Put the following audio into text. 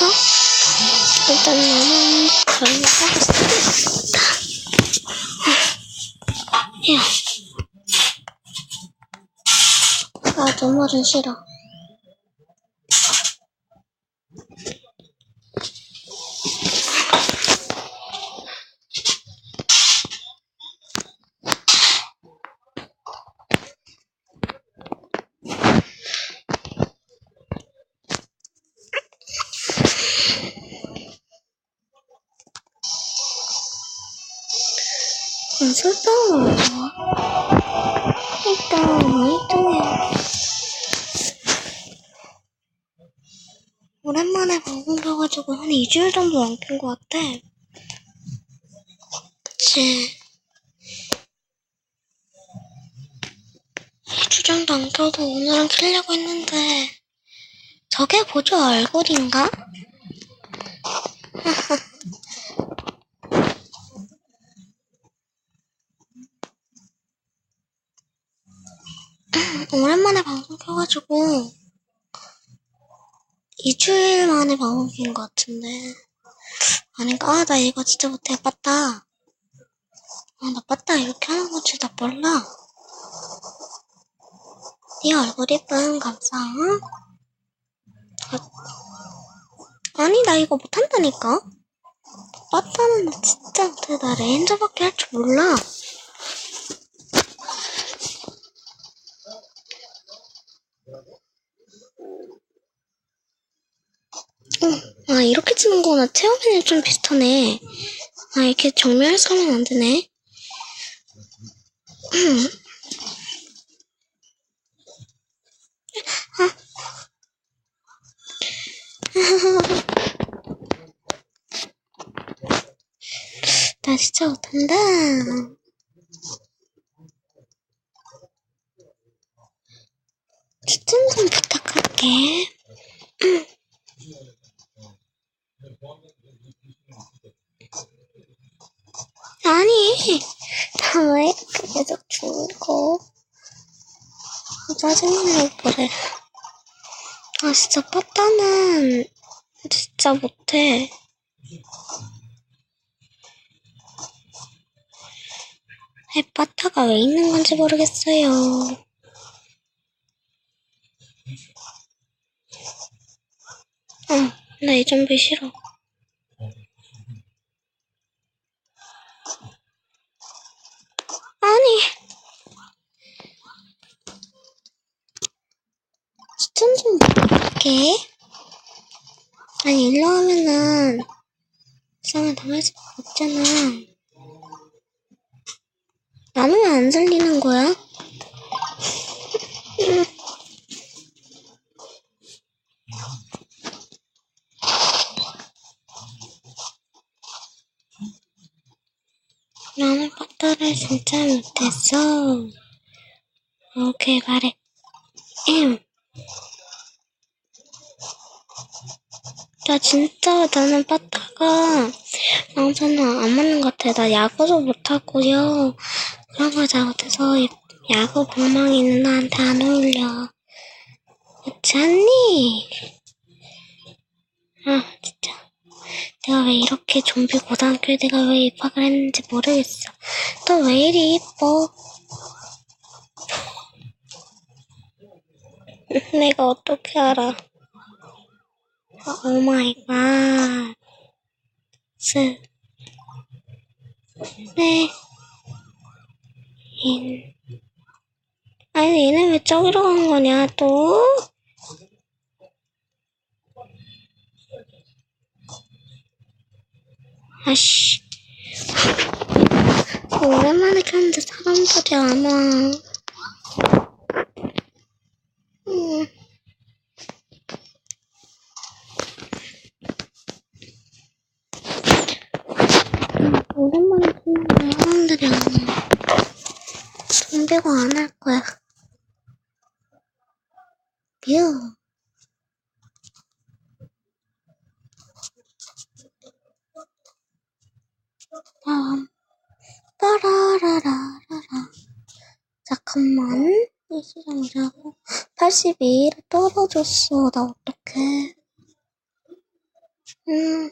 해서 일단 나는 그런 거 하고 쓰겠다. 휴. 아, 노말은 싫어. 아, 술빵은 뭐야? 일단 모니터에 오랜만에 방송 켜가지고 한 2주일 정도 안켠것 같아. 그치. 2주 정도 안 켜도 오늘은 켜려고 했는데 저게 보조 얼굴인가? 오랜만에 방송 켜가지고 2주일 만에 방송 켠 것 같은데. 아닌가? 아, 나 이거 진짜 못해. 빠따 아, 나 빠따 이렇게 하는 건지 나 몰라. 네 얼굴 감상 아, 아니 나 이거 못한다니까? 빠따는 나 진짜 못해. 나 레인저밖에 할 줄 몰라 어, 아, 이렇게 치는 거나 체험이랑 좀 비슷하네. 아, 이렇게 정면에서 하면 안 되네. 음. 나 진짜 못한다. 추천 좀 부탁할게. 아니, 나왜 계속 죽어? 짜증나게 그래. 아, 진짜 빠따는 진짜 못해. 왜 빠따가 왜 있는 건지 모르겠어요. 응, 나이 좀비 싫어. 아니. 추천 좀 부탁할게. 아니, 일로 하면은, 이상을 당할 수가 없잖아. 나는 왜 안 살리는 거야? 나는 빠따를 진짜 못했어. 오케이, 말해. 엠. 나 진짜 나는 빠따가 남자는 안 맞는 것 같아. 나 야구도 못하고요. 그런 걸잘 못해서 야구 방망이는 나한테 안 어울려. 그렇지 않니? 아, 진짜. 내가 왜 이렇게 좀비 고등학교에 내가 왜 입학을 했는지 모르겠어. 너왜 이리 이뻐? 내가 어떻게 알아? 오 마이 갓. 스. 네. 인. 아니, 얘네 왜 저기로 간 거냐, 또? 아씨. 오랜만에 켰는데 사람들이 안 와. 음. 오랜만에 켰는데 사람들이 안 와. 좀비고 안 할 거야. 뷰. 다음 빠라라라라라. 잠깐만. 이 수정을 하고 82 떨어졌어. 나 어떡해. 음.